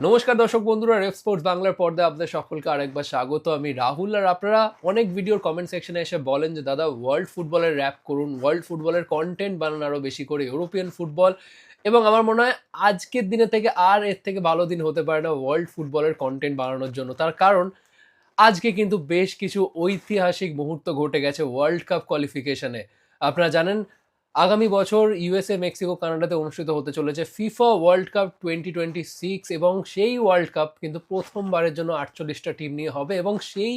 নমস্কার দর্শক বন্ধুরা রেফ স্পোর্টস বাংলার পর্দায় আপনাদের সকলকে আরেকবার স্বাগত। আমি রাহুল, আর আপনারা অনেক ভিডিওর কমেন্ট সেকশনে এসে বলেন যে, দাদা ওয়ার্ল্ড ফুটবলের র্যাপ করুন। ওয়ার্ল্ড ফুটবলের কন্টেন্ট বানান আরও বেশি করে। ইউরোপিয়ান ফুটবল এবং আমার মনে হয় আজকের দিনে থেকে আর এর থেকে ভালো দিন হতে পারে না ওয়ার্ল্ড ফুটবলের কন্টেন্ট বানানোর জন্য। তার কারণ, আজকে কিন্তু বেশ কিছু ঐতিহাসিক মুহূর্ত ঘটে গেছে ওয়ার্ল্ড কাপ কোয়ালিফিকেশনে আপনারা জানেন আগামী বছর ইউএসএ মেক্সিকো কানাডাতে অনুষ্ঠিত হতে চলেছে FIFA world cup twenty twenty six এবং সেই ওয়ার্ল্ড কাপ কিন্তু প্রথমবারের জন্য আটচল্লিশটা টিম নিয়ে হবে এবং সেই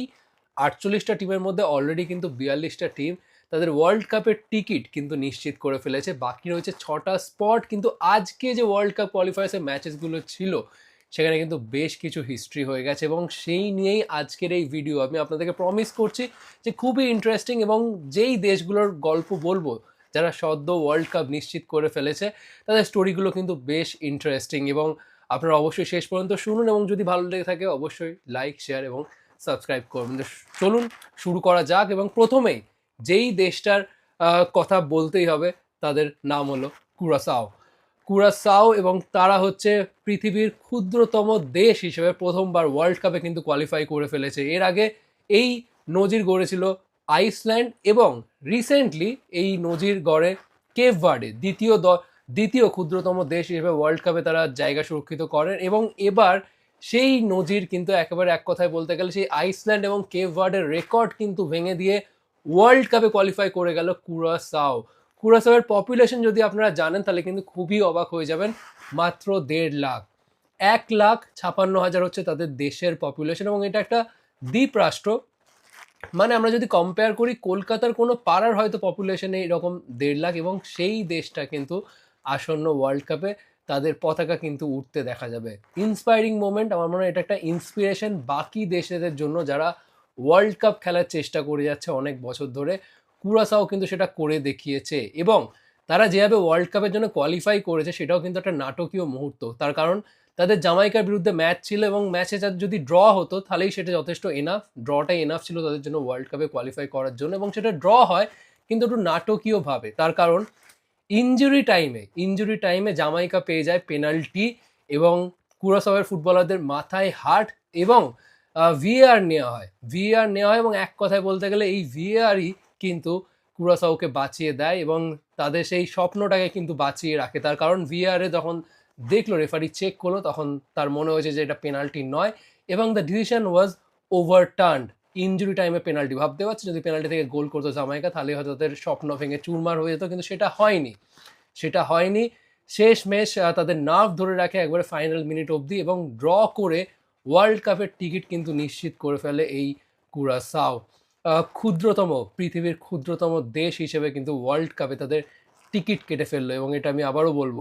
আটচল্লিশটা টিমের মধ্যে অলরেডি কিন্তু বিয়াল্লিশটা টিম তাদের ওয়ার্ল্ড কাপের টিকিট কিন্তু নিশ্চিত করে ফেলেছে। বাকি রয়েছে ছটা স্পট কিন্তু আজকে যে ওয়ার্ল্ড কাপ কোয়ালিফায়ার্সের ম্যাচেসগুলো ছিল, সেখানে কিন্তু বেশ কিছু হিস্ট্রি হয়ে গেছে এবং সেই নিয়েই আজকের এই ভিডিও আমি আপনাদেরকে প্রমিস করছি যে খুবই ইন্টারেস্টিং এবং যেই দেশগুলোর গল্প বলব যারা সদ্য ওয়ার্ল্ড কাপ নিশ্চিত করে ফেলেছে, তাদের স্টোরিগুলো কিন্তু বেশ ইন্টারেস্টিং এবং আপনারা অবশ্যই শেষ পর্যন্ত শুনুন এবং যদি ভালো লেগে থাকে অবশ্যই লাইক শেয়ার এবং সাবস্ক্রাইব করবেন তো চলুন, শুরু করা যাক এবং প্রথমেই যেই দেশটার কথা বলতেই হবে, তাদের নাম হলো কুরাসাও। কুরাসাও এবং তারা হচ্ছে পৃথিবীর ক্ষুদ্রতম দেশ হিসেবে প্রথমবার ওয়ার্ল্ড কাপে কিন্তু কোয়ালিফাই করে ফেলেছে। এর আগে এই নজির গড়েছিল আইসল্যান্ড এবং রিসেন্টলি এই নজির গড়ে কেভ ভার্ডে, দ্বিতীয় দ্বিতীয় ক্ষুদ্রতম দেশ হিসেবে ওয়ার্ল্ড কাপে তারা জায়গা সুরক্ষিত করেন এবং এবার সেই নজির কিন্তু একেবারে এক কথায় বলতে গেলে সেই আইসল্যান্ড এবং কেভ ভার্ডের রেকর্ড কিন্তু ভেঙে দিয়ে ওয়ার্ল্ড কাপে কোয়ালিফাই করে গেল কুরাসাও। কুরাসাওয়ের পপুলেশন যদি আপনারা জানেন তাহলে কিন্তু খুবই অবাক হয়ে যাবেন, মাত্র দেড় লাখ। এক লাখ ছাপান্ন হাজার হচ্ছে তাদের দেশের পপুলেশন এবং এটা একটা দ্বীপ রাষ্ট্র মানে আমরা যদি কম্পেয়ার করি, কলকাতার কোনো পাড়ার হয়তো পপুলেশনে এরকম দেড় লাখ এবং সেই দেশটা কিন্তু আসন্ন ওয়ার্ল্ড কাপে তাদের পতাকা কিন্তু উঠতে দেখা যাবে। ইন্সপায়ারিং মোমেন্ট আমার মনে হয় এটা একটা ইন্সপিরেশন বাকি দেশেদের জন্য যারা ওয়ার্ল্ড কাপ খেলার চেষ্টা করে যাচ্ছে অনেক বছর ধরে কুরাসাও কিন্তু সেটা করে দেখিয়েছে এবং তারা যেভাবে ওয়ার্ল্ড কাপের জন্য কোয়ালিফাই করেছে, সেটাও কিন্তু একটা নাটকীয় মুহূর্ত। তার কারণ তাদের জামাইকার বিরুদ্ধে ম্যাচ ছিল এবং ম্যাচে যদি ড্র হতো, তাহলেই সেটা যথেষ্ট এনাফ ড্রটাই এনাফ ছিল তাদের জন্য ওয়ার্ল্ড কাপে কোয়ালিফাই করার জন্য এবং সেটা ড্র হয় কিন্তু একটু নাটকীয়ভাবে। তার কারণ ইঞ্জুরি টাইমে ইঞ্জুরি টাইমে জামাইকা পেয়ে যায় পেনাল্টি এবং কুরাসাওয়ের ফুটবলারদের মাথায় হাট এবং ভিএআর নেওয়া হয়। ভিএআর নেওয়া হয় এবং এক কথায় বলতে গেলে এই ভিএআরই কিন্তু কুরাসাওকে বাঁচিয়ে দেয় এবং তাদের সেই স্বপ্নটাকে কিন্তু বাঁচিয়ে রাখে। তার কারণ ভিআরে যখন দেখল রেফারি চেক করল, তখন তার মনে হয়েছে যে এটা পেনাল্টি নয় এবং the decision was overturned injury টাইমে পেনাল্টি ভাবতে পারছি, যদি পেনাল্টি থেকে গোল করতো জামাইকা, তাহলে হয়তো তাদের স্বপ্ন ভেঙে চুরমার হয়ে যেত, কিন্তু সেটা হয়নি। সেটা হয়নি। শেষ ম্যাচ তাদের নার্ভ ধরে রাখে একবারে ফাইনাল মিনিট অবধি এবং ড্র করে ওয়ার্ল্ড কাপের টিকিট কিন্তু নিশ্চিত করে ফেলে এই কুরাসাও। ক্ষুদ্রতম, পৃথিবীর ক্ষুদ্রতম দেশ হিসেবে কিন্তু ওয়ার্ল্ড কাপে তাদের টিকিট কেটে ফেলল এবং এটা আমি আবারও বলব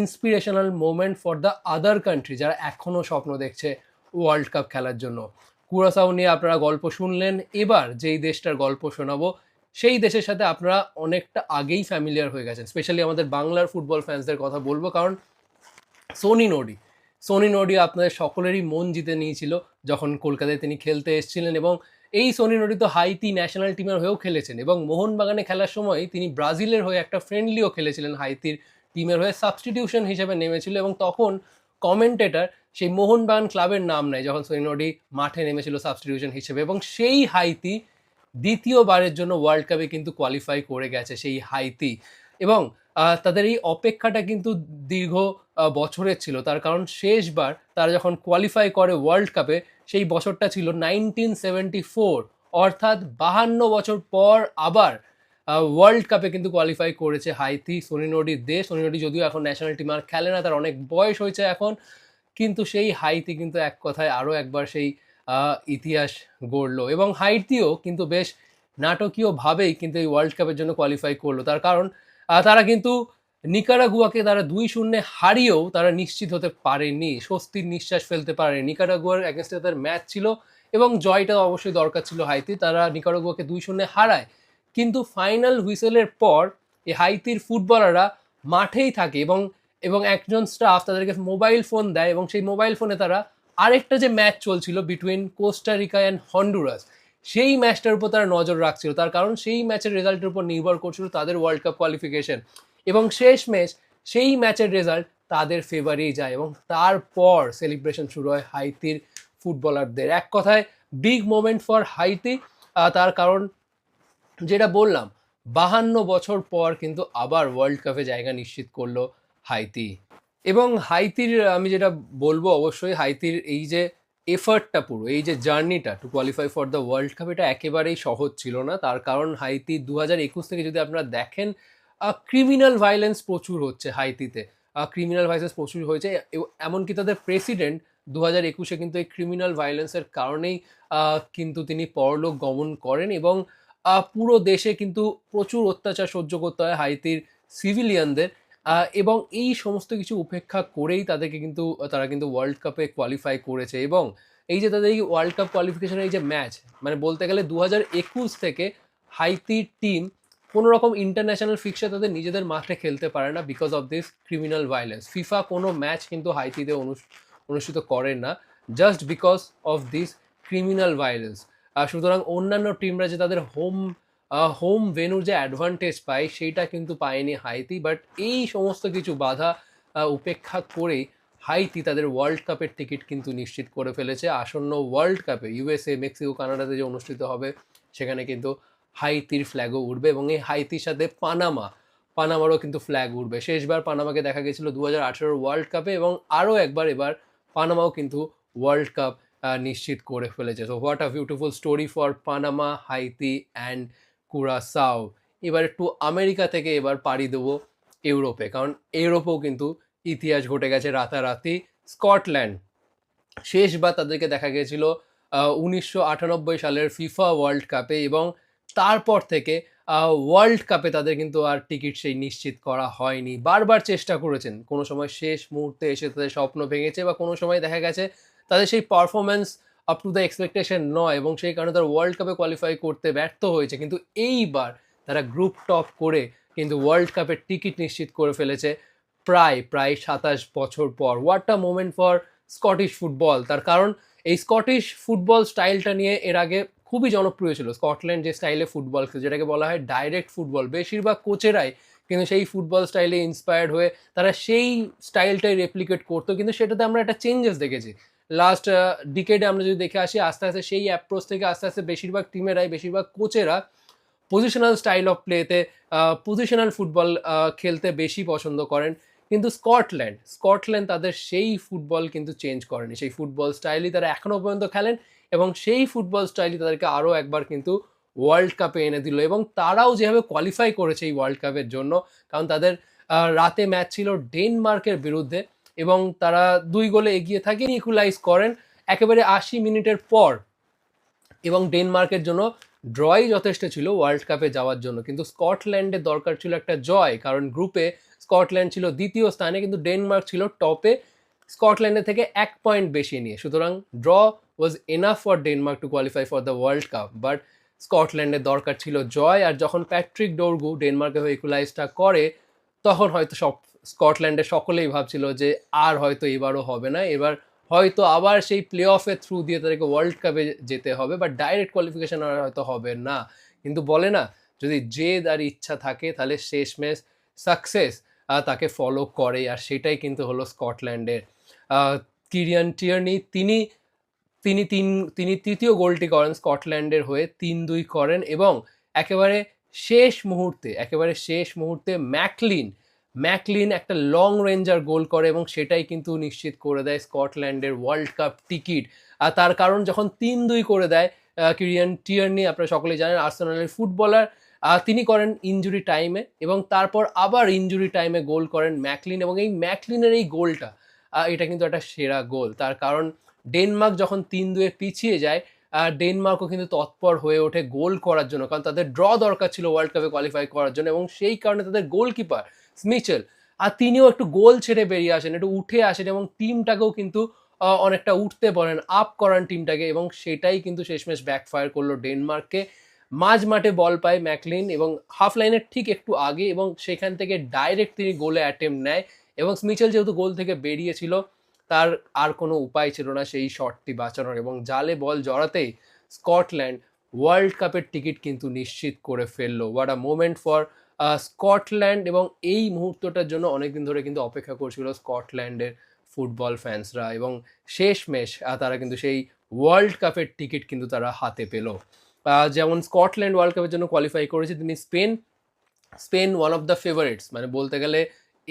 inspirational moment for the other country যারা এখনও স্বপ্ন দেখছে ওয়ার্ল্ড কাপ খেলার জন্য। কুরাসাও নিয়ে আপনারা গল্প শুনলেন, এবার যেই দেশটার গল্প শোনাবো, সেই দেশের সাথে আপনারা অনেকটা আগেই ফ্যামিলিয়ার হয়ে গেছেন স্পেশালি আমাদের বাংলার ফুটবল ফ্যান্সদের কথা বলব, কারণ সোনি নোডি সোনি নোডি আপনাদের সকলেরই মন জিতে নিয়েছিল যখন কলকাতায় তিনি খেলতে এসেছিলেন এবং এই সোনি নোডি তো হাইতি ন্যাশনাল টিমের হয়েও খেলেছেন এবং মোহনবাগানে খেলার সময় তিনি ব্রাজিলের হয়ে একটা ফ্রেন্ডলিও খেলেছিলেন হাইতির টিমের হয়ে সাবস্টিটিউশন হিসেবে নেমেছিল এবং তখন কমেন্টেটার সেই মোহনবাগান ক্লাবের নাম নেয়, যখন সোনি নোডি মাঠে নেমেছিল সাবস্টিটিউশন হিসেবে এবং সেই হাইতি দ্বিতীয়বারের জন্য ওয়ার্ল্ড কাপে কিন্তু কোয়ালিফাই করে গেছে সেই হাইতি এবং তাদের এই অপেক্ষাটা কিন্তু দীর্ঘ বছরের ছিল। তার কারণ শেষবার তারা যখন কোয়ালিফাই করে ওয়ার্ল্ড কাপে সেই বছরটা ছিল নাইনটিন সেভেন্টি ফোর অর্থাৎ বাহান্ন বছর পর আবার ওয়ার্ল্ড কাপে কিন্তু কোয়ালিফাই করেছে হাইতি সোনিনোডির দেশ সোনিনোডি যদিও এখন ন্যাশনাল টিম আর খেলে না, তার অনেক বয়স হয়েছে এখন। কিন্তু সেই হাইতি কিন্তু এক কথায় আরও একবার সেই ইতিহাস গড়লো। এবং হাইতিও কিন্তু বেশ নাটকীয়ভাবেই কিন্তু এই ওয়ার্ল্ড কাপের জন্য কোয়ালিফাই করল। তার কারণ তারা কিন্তু নিকারাগুয়াকে তারা দুই শূন্যে হারিয়েও তারা নিশ্চিত হতে পারেনি, স্বস্তির নিঃশ্বাস ফেলতে পারেনি। নিকারাগুয়ার অ্যাগেনস্টে তাদের ম্যাচ ছিল এবং জয়টা অবশ্যই দরকার ছিল হাইতি, তারা নিকারাগুয়াকে দুই শূন্যে হারায়। কিন্তু ফাইনাল হুইসেলের পর এই হাইতির ফুটবলাররা মাঠেই থাকে এবং এবং একজন স্টাফ তাদেরকে মোবাইল ফোন দেয় এবং সেই মোবাইল ফোনে তারা আরেকটা যে ম্যাচ চলছিল বিটুইন কোস্টারিকা অ্যান্ড হন্ডুরাস সেই ম্যাচটার উপর তারা নজর রাখছিল। তার কারণ সেই ম্যাচের রেজাল্টের উপর নির্ভর করছিল তাদের ওয়ার্ল্ড কাপ কোয়ালিফিকেশন এবং শেষ ম্যাচ সেই ম্যাচের রেজাল্ট তাদের ফেভারেই যায় এবং তারপর সেলিব্রেশন শুরু হয় হাইতির ফুটবলারদের এক কথায় বিগ মোমেন্ট ফর হাইতি তার কারণ যেটা বললাম, বাহান্ন বছর পর কিন্তু আবার ওয়ার্ল্ড কাপে জায়গা নিশ্চিত করল হাইতি। এবং হাইতির, আমি যেটা বলব অবশ্যই, হাইতির এই যে এফার্টটা পুরো, এই যে জার্নিটা to qualify for the world cup এটা একেবারেই সহজ ছিল না। তার কারণ হাইতি দু হাজার একুশ থেকে যদি আপনারা দেখেন ক্রিমিনাল ভায়োলেন্স প্রচুর হচ্ছে হাইতিতে। ক্রিমিনাল ভায়োলেন্স প্রচুর হয়েছে। এমনকি তাদের প্রেসিডেন্ট দু হাজার একুশে কিন্তু এই ক্রিমিনাল ভায়োলেন্সের কারণেই কিন্তু তিনি পরলোক গমন করেন এবং পুরো দেশে কিন্তু প্রচুর অত্যাচার সহ্য করতে হয় হাইতির সিভিলিয়ানদের এবং এই সমস্ত কিছু উপেক্ষা করেই তাদেরকে কিন্তু, তারা কিন্তু ওয়ার্ল্ড কাপে কোয়ালিফাই করেছে এবং এই যে তাদের এই ওয়ার্ল্ড কাপ কোয়ালিফিকেশনের এই যে ম্যাচ মানে বলতে গেলে দু হাজার একুশ থেকে হাইতির টিম কোনো রকম ইন্টারন্যাশনাল ফিক্সচার তাদের নিজেদের মাঠে খেলতে পারে না because of this criminal violence FIFA কোনো ম্যাচ কিন্তু হাইতিতে অনু- অনুষ্ঠিত করে না just because of this criminal violence সুতরাং অন্যান্য টিমরা যে তাদের হোম হোম ভেনুর যে অ্যাডভান্টেজ পায় সেইটা কিন্তু পায়নি হাইতি বাট এই সমস্ত কিছু বাধা উপেক্ষা করেই হাইতি তাদের ওয়ার্ল্ড কাপের টিকিট কিন্তু নিশ্চিত করে ফেলেছে। আসন্ন ওয়ার্ল্ড কাপে ইউএসএ মেক্সিকো কানাডাতে যে অনুষ্ঠিত হবে সেখানে কিন্তু হাইতির ফ্ল্যাগও উঠবে এবং এই হাইতির সাথে পানামা, পানামারও কিন্তু ফ্ল্যাগ উঠবে শেষবার পানামাকে দেখা গেছিল দু হাজার ওয়ার্ল্ড কাপে এবং আরও একবার এবার পানামাও কিন্তু ওয়ার্ল্ড কাপ নিশ্চিত করে ফেলেছে। So what a beautiful story for Panama Haiti and Curacao এবার একটু আমেরিকা থেকে এবার পাড়ি দেবো ইউরোপে, কারণ ইউরোপেও কিন্তু ইতিহাস ঘটে গেছে রাতারাতি। স্কটল্যান্ড, শেষবার তাদেরকে দেখা গিয়েছিল উনিশশো আটানব্বই সালের ফিফা ওয়ার্ল্ড কাপে এবং তারপর থেকে ওয়ার্ল্ড কাপে তাদের কিন্তু আর টিকিট সেই নিশ্চিত করা হয়নি। বারবার চেষ্টা করেছেন। কোনো সময় শেষ মুহূর্তে এসে তাদের স্বপ্ন ভেঙেছে বা কোনো সময় দেখা গেছে তাদের সেই performance up to the expectation নয় এবং সেই কারণে তারা ওয়ার্ল্ড কাপে কোয়ালিফাই করতে ব্যর্থ হয়েছে। কিন্তু এইবার তারা গ্রুপ টপ করে কিন্তু ওয়ার্ল্ড কাপের টিকিট নিশ্চিত করে ফেলেছে প্রায় প্রায় সাতাশ বছর পর। What a moment for Scottish football তার কারণ এই স্কটিশ ফুটবল স্টাইলটা নিয়ে এর আগে খুবই জনপ্রিয় ছিল। স্কটল্যান্ড যে স্টাইলে ফুটবল খেলে, যেটাকে বলা হয় ডাইরেক্ট ফুটবল বেশিরভাগ কোচেরাই কিন্তু সেই ফুটবল স্টাইলে ইন্সপায়ার্ড হয়ে তারা সেই স্টাইলটাই রেপ্লিকেট করতো। কিন্তু সেটাতে আমরা একটা চেঞ্জেস দেখেছি। লাস্ট ডিকেডে আমরা যদি দেখে আসি, আস্তে আস্তে সেই অ্যাপ্রোচ থেকে আস্তে আস্তে বেশিরভাগ টিমেরাই বেশিরভাগ কোচেরা পজিশনাল স্টাইল অফ প্লেতে পজিশনাল ফুটবল খেলতে বেশি পছন্দ করেন। কিন্তু স্কটল্যান্ড স্কটল্যান্ড তাদের সেই ফুটবল কিন্তু চেঞ্জ করেনি। সেই ফুটবল স্টাইলই তারা এখনও পর্যন্ত খেলেন। এবং সেই ফুটবল স্টাইলই তাদেরকে আরও একবার কিন্তু ওয়ার্ল্ড কাপে এনে দিল এবং তারাও যেভাবে কোয়ালিফাই করেছে এই ওয়ার্ল্ড কাপের জন্য, কারণ তাদের রাতে ম্যাচ ছিল ডেনমার্কের বিরুদ্ধে এবং তারা দুই গোলে এগিয়ে থাকেন ইকুলাইজ করেন। একেবারে আশি মিনিটের পর এবং ডেনমার্কের জন্য ড্রই যথেষ্ট ছিল ওয়ার্ল্ড কাপে যাওয়ার জন্য। কিন্তু স্কটল্যান্ডের দরকার ছিল একটা জয়, কারণ গ্রুপে স্কটল্যান্ড ছিল দ্বিতীয় স্থানে, কিন্তু ডেনমার্ক ছিল টপে স্কটল্যান্ডের থেকে এক পয়েন্ট বেশি নিয়ে, সুতরাং draw was enough for Denmark to qualify for the world cup but স্কটল্যান্ডের দরকার ছিল জয়, আর যখন প্যাট্রিক ডোরগু ডেনমার্কে হয়ে ইকুলাইজটা করে, তখন হয়তো সব স্কটল্যান্ডের সকলেই ভাবছিল যে আর হয়তো এবারও হবে না, এবার হয়তো আবার সেই প্লে অফের থ্রু দিয়ে তাদেরকে ওয়ার্ল্ড কাপে যেতে হবে বা ডাইরেক্ট কোয়ালিফিকেশন আর হয়তো হবে না। কিন্তু বলে না, যদি জেদ আর ইচ্ছা থাকে, তাহলে শেষমেশ সাকসেস তাকে ফলো করে আর সেটাই কিন্তু হলো স্কটল্যান্ডের কিরিয়ান টিয়ারনি তিনি তিনি তিন, তিনি তৃতীয় গোলটি করেন স্কটল্যান্ডের হয়ে তিন দুই করেন এবং একেবারে শেষ মুহূর্তে, একেবারে শেষ মুহূর্তে ম্যাকলিন ম্যাকলিন একটা লং রেঞ্জার গোল করে এবং সেটাই কিন্তু নিশ্চিত করে দেয় স্কটল্যান্ডের ওয়ার্ল্ড কাপ টিকিট। আর তার কারণ যখন তিন দুই করে দেয় কিরিয়ান টিয়ারনি, আপনারা সকলেই জানেন, আর্সেনালের ফুটবলার তিনি করেন ইনজুরি টাইমে এবং তারপর আবার ইনজুরি টাইমে গোল করেন ম্যাকলিন এবং এই ম্যাকলিনের এই গোলটা এটা কিন্তু একটা সেরা গোল। তার কারণ ডেনমার্ক যখন তিন দুয়ে পিছিয়ে যায় ডেনমার্কও কিন্তু তৎপর হয়ে ওঠে গোল করার জন্য। কারণ তাদের ড্র দরকার ছিল ওয়ার্ল্ড কাপে কোয়ালিফাই করার জন্য এবং সেই কারণে তাদের গোলকিপার স্মিচেল আর তিনিও একটু গোল ছেড়ে বেরিয়ে আসেন, একটু উঠে আসেন এবং টিমটাকেও কিন্তু অনেকটা উঠতে বলেন আপ করান টিমটাকে এবং সেটাই কিন্তু শেষমেশ ব্যাকফায়ার করল ডেনমার্ককে। মাঝ মাঠে বল পায় ম্যাকলিন এবং হাফ লাইনের ঠিক একটু আগে এবং সেখান থেকে ডাইরেক্ট তিনি গোলে অ্যাটেম্প নেয় এবং স্মিচেল যেহেতু গোল থেকে বেরিয়েছিল তার আর কোনো উপায় ছিল না সেই শটটি বাঁচানোর এবং জালে বল জড়াতেই স্কটল্যান্ড ওয়ার্ল্ড কাপের টিকিট কিন্তু নিশ্চিত করে ফেলল। What a moment for Scotland এবং এই মুহূর্তটার জন্য অনেকদিন ধরে কিন্তু অপেক্ষা করছিল স্কটল্যান্ডের ফুটবল ফ্যান্সরা এবং শেষমেশ আহ, তারা কিন্তু সেই ওয়ার্ল্ড কাপের টিকিট কিন্তু তারা হাতে পেল। যেমন স্কটল্যান্ড ওয়ার্ল্ড কাপের জন্য কোয়ালিফাই করেছে তিনি Spain Spain one of the favourites মানে বলতে গেলে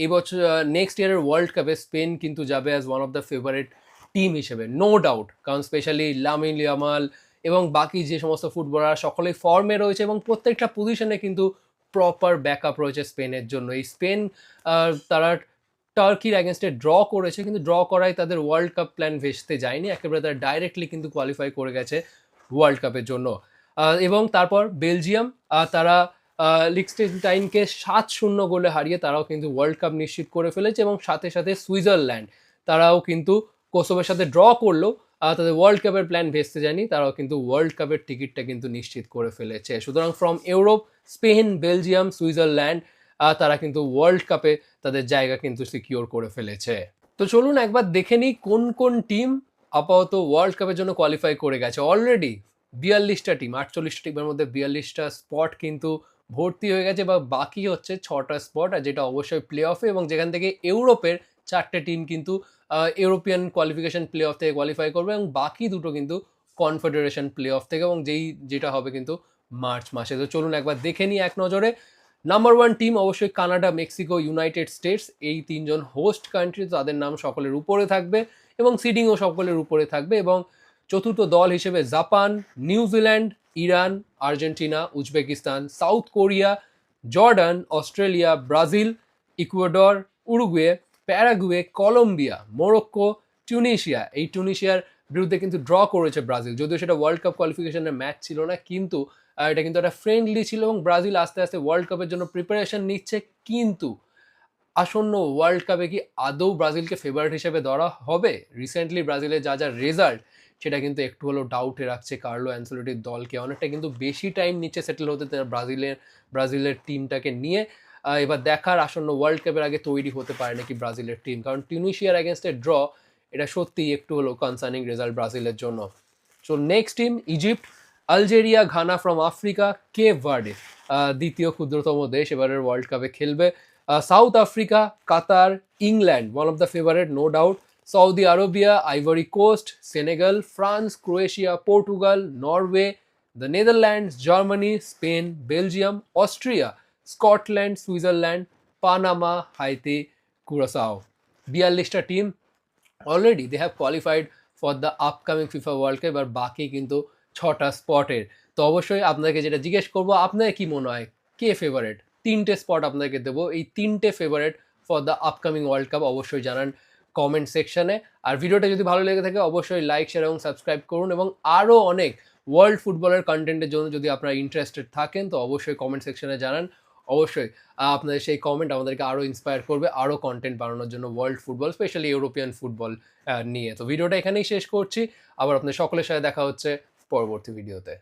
এবছর নেক্সট ইয়ারের ওয়ার্ল্ড কাপে স্পেন কিন্তু যাবে as one of the favourite team হিসেবে নো ডাউট কারণ স্পেশালি লামিন লিয়ামাল এবং বাকি যে সমস্ত ফুটবলার সকলেই ফর্মে রয়েছে এবং প্রত্যেকটা পজিশনে কিন্তু প্রপার ব্যাকআপ রয়েছে স্পেনের জন্য। এই স্পেন তারা টার্কির অ্যাগেনস্টে ড্র করেছে, কিন্তু ড্র করায় তাদের ওয়ার্ল্ড কাপ প্ল্যান ভেস্তে যায়নি, একেবারে তারা ডাইরেক্টলি কিন্তু কোয়ালিফাই করে গেছে ওয়ার্ল্ড কাপের জন্য। এবং তারপর বেলজিয়াম তারা লিক্সটেনটাইনকে সাত শূন্য গোলে হারিয়ে তারাও কিন্তু ওয়ার্ল্ড কাপ নিশ্চিত করে ফেলেছে এবং সাথে সাথে সুইজারল্যান্ড তারাও কিন্তু কোসোভের সাথে ড্র করল। তাদের ওয়ার্ল্ড কাপের প্ল্যান ভেস্তে যায়নি, তারাও কিন্তু ওয়ার্ল্ড কাপের টিকিটটা কিন্তু নিশ্চিত করে ফেলেছে। সুতরাং from Europe Spain Belgium Switzerland তারা কিন্তু ওয়ার্ল্ড কাপে তাদের জায়গা কিন্তু সিকিওর করে ফেলেছে। তো চলুন একবার দেখে নিই কোন কোন টিম আপাতত ওয়ার্ল্ড কাপের জন্য কোয়ালিফাই করে গেছে। অলরেডি বিয়াল্লিশটা টিম আটচল্লিশটা টিমের মধ্যে বিয়াল্লিশটা স্পট কিন্তু ভর্তি হয়ে গেছে বা বাকি হচ্ছে ছটা স্পট আর যেটা অবশ্যই প্লে অফে এবং যেখান থেকে ইউরোপের চারটে টিম কিন্তু ইউরোপিয়ান কোয়ালিফিকেশন প্লে অফ থেকে কোয়ালিফাই করবে এবং বাকি দুটো কিন্তু কনফেডারেশন প্লে অফ থেকে এবং যেই, যেটা হবে কিন্তু মার্চ মাসে। তো চলুন একবার দেখে নিই এক নজরে। নাম্বার ওয়ান টিম অবশ্যই কানাডা মেক্সিকো ইউনাইটেড স্টেটস এই তিনজন হোস্ট কান্ট্রি তাদের নাম সকলের উপরে থাকবে এবং সিডিংও সকলের উপরে থাকবে এবং চতুর্থ দল হিসেবে Japan New Zealand Iran, Argentina, Uzbekistan, South Korea, Jordan, Australia, Brazil, Ecuador, Uruguay, Paraguay, Colombia, Morocco Tunisia এই টিউনিশিয়ার বিরুদ্ধে কিন্তু ড্র করেছে ব্রাজিল। যদিও সেটা ওয়ার্ল্ড কাপ কোয়ালিফিকেশনের ম্যাচ ছিল না, কিন্তু এটা কিন্তু একটা ফ্রেন্ডলি ছিল এবং ব্রাজিল আস্তে আস্তে ওয়ার্ল্ড কাপের জন্য প্রিপারেশন নিচ্ছে, কিন্তু আসন্ন ওয়ার্ল্ড কাপে কি আদৌ ব্রাজিলকে ফেভারিট হিসেবে ধরা হবে? রিসেন্টলি ব্রাজিলের যা যা রেজাল্ট সেটা কিন্তু একটু হলেও ডাউটে রাখছে কার্লো অ্যান্সেলোটির দলকে। অনেকটা কিন্তু বেশি টাইম নিচ্ছে সেটেল হতে ব্রাজিলের ব্রাজিলের টিমটাকে নিয়ে। এবার দেখার আসন্ন ওয়ার্ল্ড কাপের আগে তৈরি হতে পারে নাকি ব্রাজিলের টিম কারণ টিউনিশিয়ার অ্যাগেনস্টে ড্র এটা সত্যিই একটু হলো কনসার্নিং রেজাল্ট ব্রাজিলের জন্য। So next team Egypt Algeria Ghana from Africa Cape Verde দ্বিতীয় ক্ষুদ্রতম দেশ, এবারের ওয়ার্ল্ড কাপে খেলবে। South Africa Qatar England one of the favourite no doubt Saudi Arabia Ivory Coast Senegal France Croatia Portugal Norway the Netherlands Germany Spain Belgium Austria Scotland Switzerland Panama Haiti Curacao বিয়াল্লিশটা team already they have qualified for the upcoming FIFA world cup আর বাকি কিন্তু ছটা স্পটের তো অবশ্যই আপনাকে যেটা জিজ্ঞেস করব, আপনার কি মনে হয়? কে ফেভারেট তিনটে স্পট আপনাকে দেবো। এই তিনটে favourite for the upcoming world cup অবশ্যই জানান কমেন্ট সেকশনে আর ভিডিওটা যদি ভালো লেগে থাকে, অবশ্যই লাইক শেয়ার এবং সাবস্ক্রাইব করুন এবং আরও অনেক ওয়ার্ল্ড ফুটবলের কন্টেন্টের জন্য যদি আপনারা ইন্টারেস্টেড থাকেন, তো অবশ্যই কমেন্ট সেকশনে জানান। অবশ্যই আপনাদের সেই কমেন্ট আমাদেরকে আরও ইন্সপায়ার করবে আরও কন্টেন্ট বানানোর জন্য world football specially European football নিয়ে। তো ভিডিওটা এখানেই শেষ করছি। আবার আপনাদের সকলের সাথে দেখা হচ্ছে পরবর্তী ভিডিওতে